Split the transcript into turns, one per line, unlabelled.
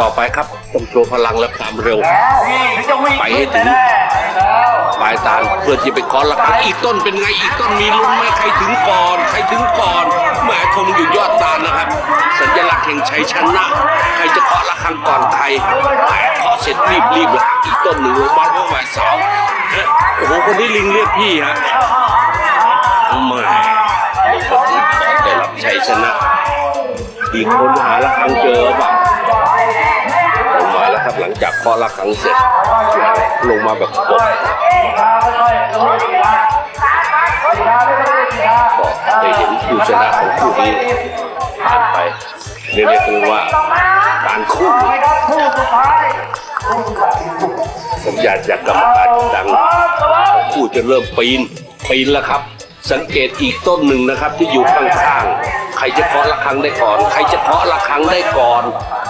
ต่อไปครับต้องโชว์พลังและความเร็ว
นี่ถึงจะวิ่ง
ไปให้ถึง
แน่แล้ว
ปลายตาลเพื่อที่ไปเคอระฆังอีกต้นเป็นไงอีกต้นมีลุ้นไหมใครถึงก่อน ใครถึงก่อนแหมธงอยู่ยอดตาลนะครับ สัญลักษณ์แห่งชัยชนะ ใครจะเคาะระฆังก่อนใครแหมเคาะเสร็จรีบรีบละอีกต้นหนึ่งลงมาเพราะแหวนเสาเอ๊ะโอ้โหคนนี้ลิงเรียกพี่ฮะแหม่ลงมาถึงก่อนได้รับชัยชนะอีกคนหาระฆังเจอป่ะล จากเคาะระฆังเสร็จ ลงมาแบบกบก็ได้เห็นผู้ชนะของคู่นี้ผ่านไปเรียกได้ว่าการคู่สัญญาณจากกรรมการดังคู่จะเริ่มปีนปีนแล้วครับ สังเกตอีกต้นหนึ่งนะครับที่อยู่ข้างๆใครจะเคาะระฆังได้ก่อน ใครจะเคาะระฆังได้ก่อน